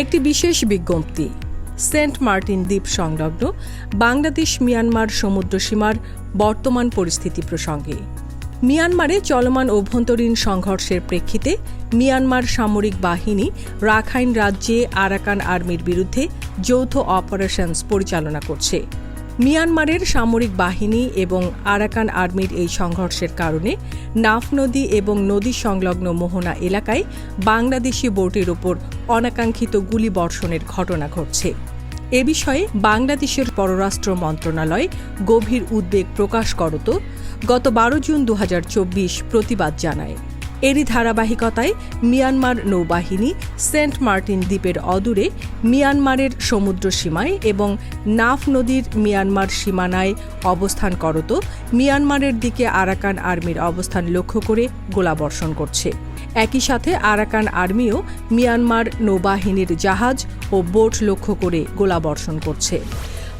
একটি বিশেষ বিজ্ঞপ্তি। সেন্ট মার্টিন দ্বীপ সংলগ্ন বাংলাদেশ মিয়ানমার সমুদ্রসীমার বর্তমান পরিস্থিতি প্রসঙ্গে। মিয়ানমারে চলমান অভ্যন্তরীণ সংঘর্ষের প্রেক্ষিতে মিয়ানমার সামরিক বাহিনী রাখাইন রাজ্যে আরাকান আর্মির বিরুদ্ধে যৌথ অপারেশনস পরিচালনা করছে। মিয়ানমারের সামরিক বাহিনী এবং আরাকান আর্মির এই সংঘর্ষের কারণে নাফ নদী এবং নদী সংলগ্ন মোহনা এলাকায় বাংলাদেশি বোটের ওপর অনাকাঙ্ক্ষিত গুলি বর্ষণের ঘটনা ঘটছে। এ বিষয়ে বাংলাদেশের পররাষ্ট্র মন্ত্রণালয় গভীর উদ্বেগ প্রকাশ করত, গত বারো জুন দু হাজার চব্বিশ প্রতিবাদ জানায়। এরই ধারাবাহিকতায় মিয়ানমার নৌবাহিনী সেন্ট মার্টিন দ্বীপের অদূরে মিয়ানমারের সমুদ্র সীমায় এবং নাফ নদীর মিয়ানমার সীমানায় অবস্থান করত। মিয়ানমারের দিকে আরাকান আর্মির অবস্থান লক্ষ্য করে গোলাবর্ষণ করছে। একই সাথে আরাকান আর্মিও মিয়ানমার নৌবাহিনীর জাহাজ ও বোট লক্ষ্য করে গোলাবর্ষণ করছে।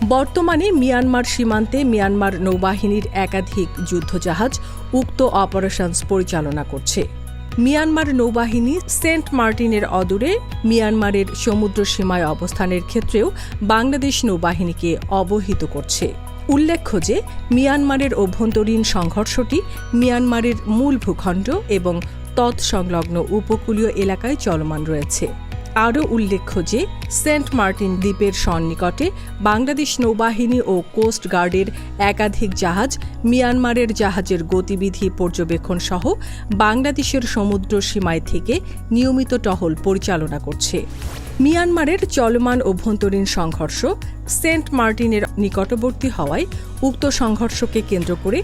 বর্তমানে মিয়ানমার সীমান্তে মিয়ানমার নৌবাহিনীর একাধিক যুদ্ধজাহাজ উক্ত অপারেশনস পরিচালনা করছে। মিয়ানমার নৌবাহিনী সেন্ট মার্টিনের অদূরে মিয়ানমারের সমুদ্র সীমায় অবস্থানের ক্ষেত্রেও বাংলাদেশ নৌবাহিনীকে অবহিত করছে। উল্লেখ্য যে, মিয়ানমারের অভ্যন্তরীণ সংঘর্ষটি মিয়ানমারের মূল ভূখণ্ড এবং তৎসংলগ্ন উপকূলীয় এলাকায় চলমান রয়েছে। আরও উল্লেখ্য যে সেন্ট মার্টিন দ্বীপের সন্নিকটে বাংলাদেশ নৌবাহিনী ও কোস্ট গার্ডের একাধিক জাহাজ, মিয়ানমারের জাহাজের গতিবিধি পর্যবেক্ষণ সহ বাংলাদেশের সমুদ্র সীমায় থেকে নিয়মিত টহল পরিচালনা করছে। মিয়ানমারের চলমান অভ্যন্তরীণ সংঘর্ষ সেন্ট মার্টিনের নিকটবর্তী হওয়ায় উক্ত সংঘর্ষকে কেন্দ্র করে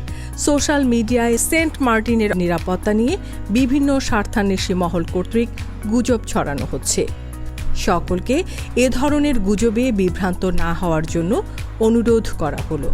সোশ্যাল মিডিয়ায় সেন্ট মার্টিনের নিরাপত্তা নিয়ে বিভিন্ন স্বার্থান্বেষী মহল কর্তৃক গুজব ছড়ানো হচ্ছে। সকলকে এ ধরনের গুজবে বিভ্রান্ত না হওয়ার জন্য অনুরোধ করা হলো।